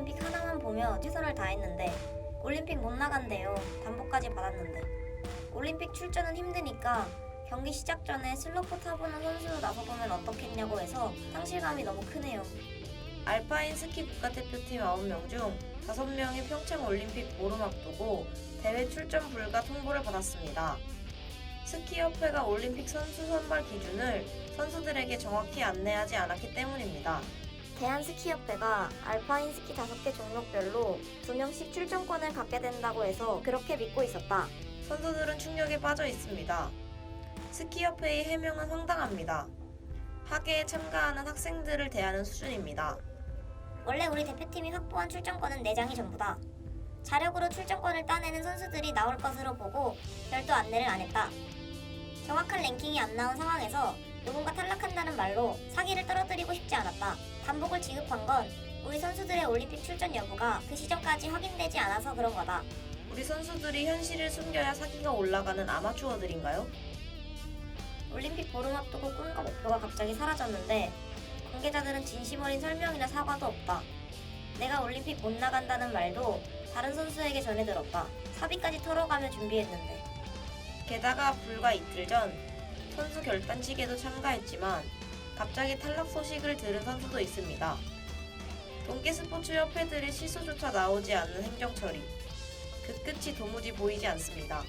올림픽 하나만 보며 최선을 다했는데 올림픽 못 나간대요. 담보까지 받았는데. 올림픽 출전은 힘드니까 경기 시작 전에 슬로프 타보는 선수로 나서보면 어떻겠냐고 해서 상실감이 너무 크네요. 알파인 스키 국가대표팀 9명 중 5명이 평창 올림픽 보름 앞두고 대회 출전 불가 통보를 받았습니다. 스키협회가 올림픽 선수 선발 기준을 선수들에게 정확히 안내하지 않았기 때문입니다. 대한스키협회가 알파인 스키 5개 종목별로 2명씩 출전권을 갖게 된다고 해서 그렇게 믿고 있었다. 선수들은 충격에 빠져 있습니다. 스키협회의 해명은 황당합니다. 하계에 참가하는 학생들을 대하는 수준입니다. 원래 우리 대표팀이 확보한 출전권은 4장이 전부다. 자력으로 출전권을 따내는 선수들이 나올 것으로 보고 별도 안내를 안 했다. 정확한 랭킹이 안 나온 상황에서 누군가 탈락한다는 말로 사기를 떨어뜨리고 싶지 않았다. 단복을 지급한 건 우리 선수들의 올림픽 출전 여부가 그 시점까지 확인되지 않아서 그런 거다. 우리 선수들이 현실을 숨겨야 사기가 올라가는 아마추어들인가요? 올림픽 보름 앞두고 꿈과 목표가 갑자기 사라졌는데 관계자들은 진심 어린 설명이나 사과도 없다. 내가 올림픽 못 나간다는 말도 다른 선수에게 전해 들었다. 사비까지 털어가며 준비했는데 게다가 불과 이틀 전 선수 결단식에도 참가했지만 갑자기 탈락 소식을 들은 선수도 있습니다. 동계 스포츠 협회들의 실수조차 나오지 않는 행정 처리. 그 끝이 도무지 보이지 않습니다.